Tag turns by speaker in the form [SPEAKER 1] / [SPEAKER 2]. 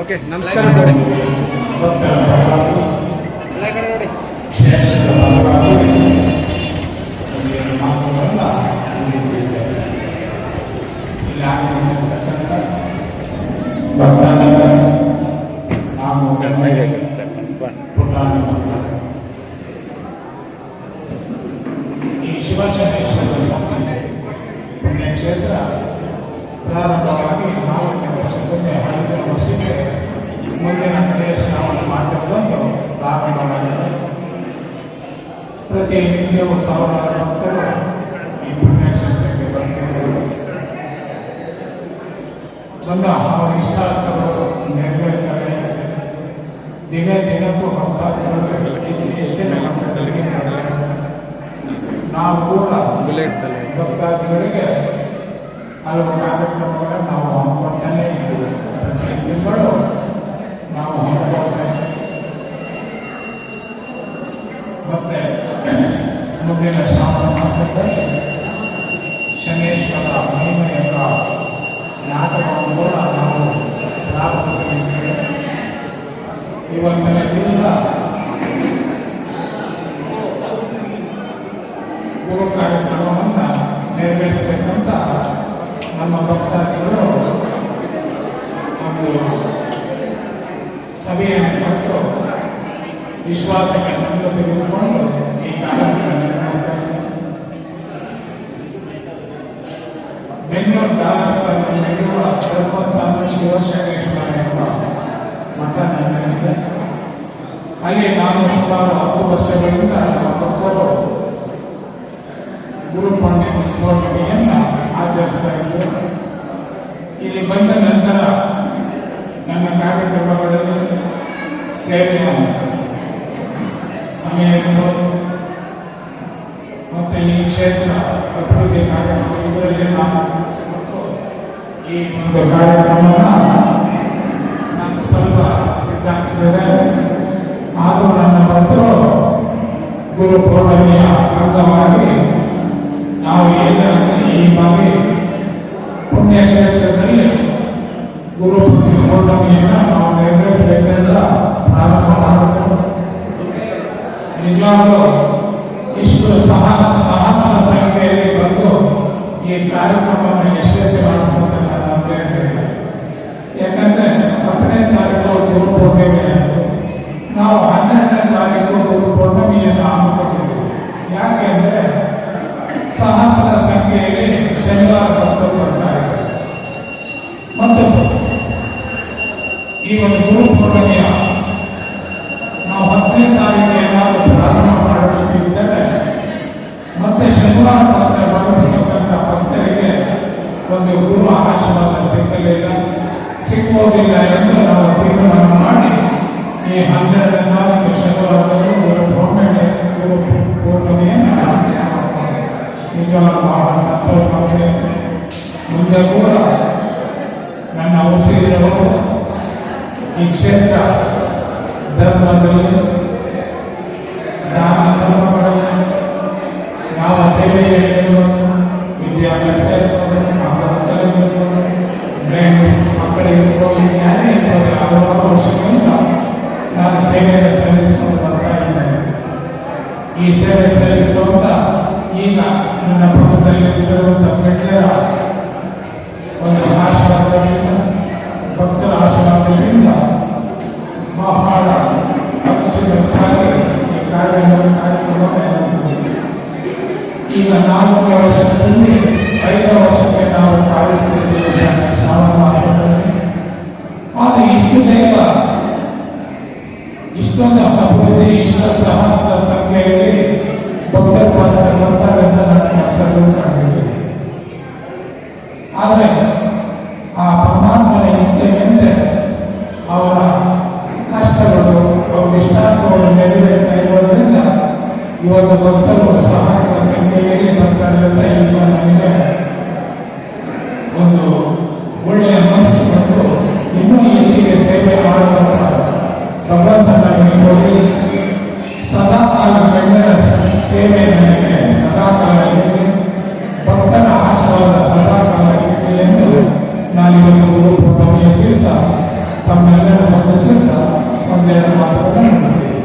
[SPEAKER 1] Okay ನಮಸ್ಕಾರ sir. ಎಲ್ಲ ಕಡೆ ನೋಡಿ
[SPEAKER 2] ನಾವು ಈ ಶಿವಶನೇಶ್ವರ ಸ್ವಾಮಿ ಪುಣ್ಯಕ್ಷೇತ್ರ ಪ್ರಾರಂಭವಾಗಿ ನಾಲ್ಕನೇ ವರ್ಷದಲ್ಲಿ ಐದನೇ ವರ್ಷಕ್ಕೆ ಮುಂದಿನ ಕಡೆಯ ಶ್ರಾವಣ ಮಾಸದಂದು ಪ್ರತಿ ಪ್ರತಿನಿತ್ಯವೂ ಸಾವಿರಾರು ಭಕ್ತರು ಈ ಪುಣ್ಯಕ್ಷೇತ್ರಕ್ಕೆ ಬರ್ತಿದ್ದಾರೆ ಒಂದು ಅವರ ಇಷ್ಟಾರ್ಥಗಳು ನೆರವೇರ್ತವೆ. ದಿನ ದಿನಕ್ಕೂ ಭಕ್ತಾದಿಗಳು ಹೆಚ್ಚಿನ ಮಟ್ಟದಲ್ಲಿ ನಾವು ಕೂಡ ಭಕ್ತಾದಿಗಳಿಗೆ ಹಲವು ಕಾರ್ಯಕ್ರಮಗಳನ್ನು ನಾವು ಇದ್ದೀವಿ ಪ್ರತಿ ತಿಂಗಳು ನಾವು ಮತ್ತೆ ಮುಂದಿನ ಶ್ರಾವಣ ಮಾಸದಲ್ಲಿ ಶನೇಶ್ವರ ಮಹಿಮೆಯ ನಾಟಕವನ್ನು ಕೂಡ ನಾವು ಪ್ರಾರಂಭಿಸಲಿದ್ದೇವೆ ಇವತ್ತಿನ ದಿವಸ ಗುರು ಕಾರ್ಯಕ್ರಮವನ್ನು ನೆರವೇರಿಸಬೇಕಂತ ನಮ್ಮ ಭಕ್ತಾದಿಗಳು ಒಂದು ಸಭೆಯನ್ನು ಮತ್ತು ವಿಶ್ವಾಸಕ್ಕೆ ತೆಗೆದುಕೊಂಡು ಈ ಕಾರ್ಯಕ್ರಮ ನಿರ್ವಹಿಸ್ತಾ ಇದ್ದಾರೆ ಬೆಂಗಳೂರು ಧರ್ಮಸ್ಥಾನ ಶಿವಶನೇಶ್ವರ ಎಂಬ ಮಠ ನನ್ನಲ್ಲಿದೆ ಅಲ್ಲಿ ನಾನು ಸುಮಾರು ಹತ್ತು ವರ್ಷಗಳಿಂದ ಭಕ್ತರು ಗುರು ಪೌರ್ಣಿಮೆ ಪೌರ್ಣಿಮೆಯನ್ನು ಆಚರಿಸ್ತಾ ಇದ್ದರು. ಇಲ್ಲಿ ಬಂದ ನಂತರ ನನ್ನ ಕಾರ್ಯಕ್ರಮಗಳಲ್ಲಿ ಸೇವೆಯ ಸಮಯ ಇರ್ಬೋದು ಮತ್ತೆ ಈ ಕ್ಷೇತ್ರ ಅಭಿವೃದ್ಧಿ ಕಾರ್ಯಕ್ರಮ ಇದರಲ್ಲಿ ನಾವು ಮತ್ತು ಈ ಒಂದು ಕಾರ್ಯಕ್ರಮವನ್ನು ನಾನು ಸ್ವಲ್ಪ ವಿಜ್ಞಾಪಿಸಿದೆ ಆದರೂ ನನ್ನ ಭಕ್ತರು ಗುರು ಪೌರ್ಣಿಮೆಯ ನಾವು ಏನಾಗಲಿ ಈ ಬಾರಿ ಪುಣ್ಯಕ್ಷೇತ್ರದಲ್ಲಿ ಗುರು ಪೌರ್ಣಮಿಯನ್ನು ನಾವು ನೆರವೇರಿಸಬೇಕೆಂದ ನಿಜವಾಗ್ಲೂ ಇಷ್ಟು ಸಹ ಸಹಸ್ರ ಸಂಖ್ಯೆಯಲ್ಲಿ ಬಂದು ಈ ಕಾರ್ಯಕ್ರಮವನ್ನು ಯಶಸ್ವಿ ಶನಿವಾರ ಮಾತ್ರ ಭಕ್ತರಿಗೆ ಒಂದು ಗುರು ಆಶೀರ್ವಾದ ಸಿಕ್ಕಲಿಲ್ಲ ಸಿಕ್ಕೋದಿಲ್ಲ ಎಂದು ನಾವು ತೀರ್ಮಾನ ಮಾಡಿ ಈ ಹನ್ನೆರಡು ನಾಲ್ಕು ಶನಿವಾರಗಳು ಗುರು ಪೂರ್ಣಿಮೆ ಗುರು ಪೂರ್ಣಿಮೆಯನ್ನು. ನಿಜವಾಗ್ಲೂ ಬಹಳ ಸಂತೋಷವಾಗಿದೆ ಮುಂದೆ ಕೂಡ ನನ್ನ ಉಸಿರಿದವರು ಈ ಕ್ಷೇತ್ರ ಧರ್ಮದಲ್ಲಿ ఈ సేవ సర్వీస్ కూడా ఈయన నిన్న ప్రభుత్వం ఇద్దరు తప్పెట్లేదా కొంత ఆశీర్వాదాలు భక్తుల ఆశీర్వాదాలు మా పాడ ఈ కార్యక్రమం ನಾಲ್ಕು ವರ್ಷದಲ್ಲಿ ಐದು ವರ್ಷಕ್ಕೆ ನಾವು ಕಾಯುತ್ತಿದ್ದೇವೆ ಶ್ರಾವಣ ಮಾಸದಲ್ಲಿ ಆದರೆ ಇಷ್ಟು ಬೇಗ ಇಷ್ಟೊಂದು ಅಭಿವೃದ್ಧಿ ಇಷ್ಟ ಸಹಸ್ರ ಸಂಖ್ಯೆಯಲ್ಲಿ ಭಕ್ತರು ಬರ್ತಾರೆ ಬರ್ತಾರೆ ಅಂತ ನನ್ನ ಮನಸ್ಸಲ್ಲೂ ಕಂಡಿದೆ ಆದರೆ ಆ ಪರಮಾತ್ಮನ ಇಚ್ಛೆ ಎಂದರೆ ಅವರ ಕಷ್ಟಗಳು ಅವರ ಇಷ್ಟಾರ್ಥಗಳು ನೆರವೇರ್ತಾ ಇರೋದ್ರಿಂದ ಇವತ್ತು ಭಕ್ತರು from wherever the persons are, from their apartment.